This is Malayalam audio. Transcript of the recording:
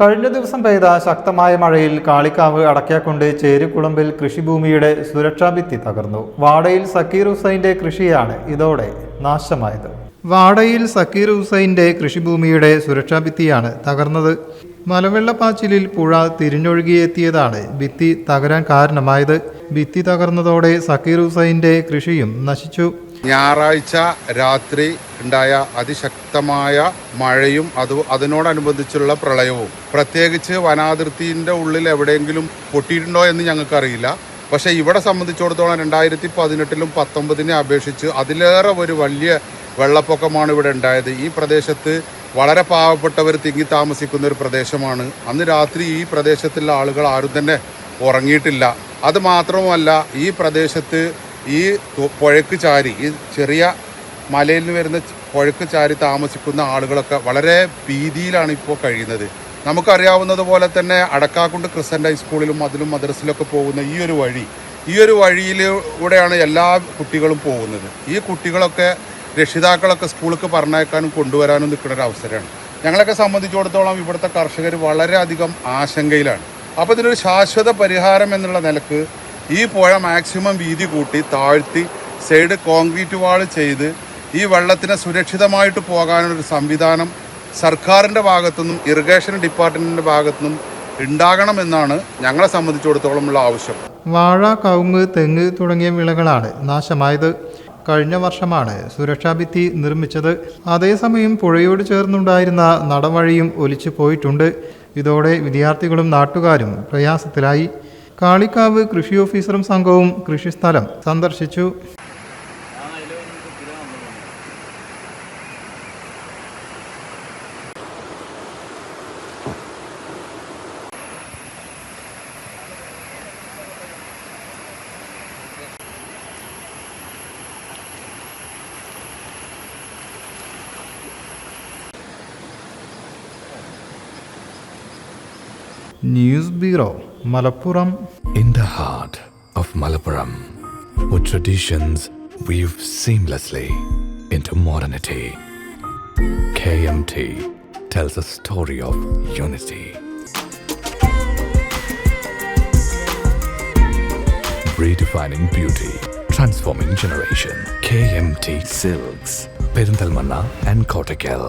കഴിഞ്ഞ ദിവസം പെയ്ത ശക്തമായ മഴയിൽ കാളിക്കാവ് അടയ്ക്കാക്കൊണ്ട് ചേരുകുളമ്പിൽ കൃഷിഭൂമിയുടെ സുരക്ഷാ ഭിത്തി തകർന്നു. വാടയിൽ സക്കീർ ഹുസൈന്റെ കൃഷിയാണ് ഇതോടെ നാശമായത്. വാടയിൽ സക്കീർ ഹുസൈന്റെ കൃഷിഭൂമിയുടെ സുരക്ഷാ ഭിത്തിയാണ് തകർന്നത്. മലവെള്ളപ്പാച്ചിലിൽ പുഴ തിരിഞ്ഞൊഴുകിയെത്തിയതാണ് ഭിത്തി തകരാൻ കാരണമായത്. ഭിത്തി തകർന്നതോടെ സക്കീർ ഹുസൈന്റെ കൃഷിയും നശിച്ചു. ഞായറാഴ്ച രാത്രി ഉണ്ടായ അതിശക്തമായ മഴയും അത് അതിനോടനുബന്ധിച്ചുള്ള പ്രളയവും. പ്രത്യേകിച്ച് വനാതിർത്തിന്റെ ഉള്ളിൽ എവിടെയെങ്കിലും പൊട്ടിയിട്ടുണ്ടോ എന്ന് ഞങ്ങൾക്കറിയില്ല. പക്ഷേ ഇവിടെ സംബന്ധിച്ചിടത്തോളം രണ്ടായിരത്തി പതിനെട്ടിലും പത്തൊമ്പതിനെ അപേക്ഷിച്ച് അതിലേറെ ഒരു വലിയ വെള്ളപ്പൊക്കമാണ് ഇവിടെ ഉണ്ടായത്. ഈ പ്രദേശത്ത് വളരെ പാവപ്പെട്ടവർ തിങ്ങി താമസിക്കുന്ന ഒരു പ്രദേശമാണ്. അന്ന് രാത്രി ഈ പ്രദേശത്തുള്ള ആളുകൾ ആരും തന്നെ ഉറങ്ങിയിട്ടില്ല. അത് മാത്രവുമല്ല ഈ പ്രദേശത്ത് ഈ പുഴക്ക് ചാരി ഈ ചെറിയ മലയിൽ നിന്ന് വരുന്ന പുഴക്ക് ചാരി താമസിക്കുന്ന ആളുകളൊക്കെ വളരെ ഭീതിയിലാണ് ഇപ്പോൾ കഴിയുന്നത്. നമുക്കറിയാവുന്നത് പോലെ തന്നെ അടക്കാക്കുണ്ട് ക്രിസ്ത്യൻ ഹൈസ്കൂളിലും അതിലും മദ്രസിലൊക്കെ പോകുന്ന ഈ ഒരു വഴി. ഈ ഒരു വഴിയിലൂടെയാണ് എല്ലാ കുട്ടികളും പോകുന്നത്. ഈ കുട്ടികളൊക്കെ രക്ഷിതാക്കളൊക്കെ സ്കൂളിലേക്ക് പറഞ്ഞേക്കാനും കൊണ്ടുവരാനും നിൽക്കുന്ന ഒരു അവസരമാണ്. ഞങ്ങളൊക്കെ സംബന്ധിച്ചിടത്തോളം ഇവിടുത്തെ കർഷകർ വളരെയധികം ആശങ്കയിലാണ്. അപ്പോൾ ഇതിനൊരു ശാശ്വത പരിഹാരം എന്നുള്ള നിലയ്ക്ക് ഈ പുഴ മാക്സിമം വീതി കൂട്ടി താഴ്ത്തി സൈഡ് കോൺക്രീറ്റ് വാൾ ചെയ്ത് ഈ വെള്ളത്തിനെ സുരക്ഷിതമായിട്ട് പോകാനൊരു സംവിധാനം സർക്കാരിന്റെ ഭാഗത്തുനിന്നും ഇറിഗേഷൻ ഡിപ്പാർട്ട്മെന്റിന്റെ ഭാഗത്തുനിന്നും ഉണ്ടാകണമെന്നാണ് ഞങ്ങളെ സംബന്ധിച്ചിടത്തോളമുള്ള ആവശ്യം. വാഴ കവുങ്ങ് തെങ്ങ് തുടങ്ങിയ വിളകളാണ് നാശമായത്. കഴിഞ്ഞ വർഷമാണ് സുരക്ഷാ ഭിത്തി നിർമ്മിച്ചത്. അതേസമയം പുഴയോട് ചേർന്നുണ്ടായിരുന്ന നടവഴിയും ഒലിച്ചു പോയിട്ടുണ്ട്. ഇതോടെ വിദ്യാർത്ഥികളും നാട്ടുകാരും പ്രയാസത്തിലായി. കാളിക്കാവ് കൃഷി ഓഫീസറും സംഘവും കൃഷിസ്ഥലം സന്ദർശിച്ചു. News bureau. Malappuram In the heart of Malappuram, where traditions weave seamlessly into modernity, KMT tells a story of unity. Redefining beauty, transforming generation. KMT Silks, Perindalmanna and Kottakkal.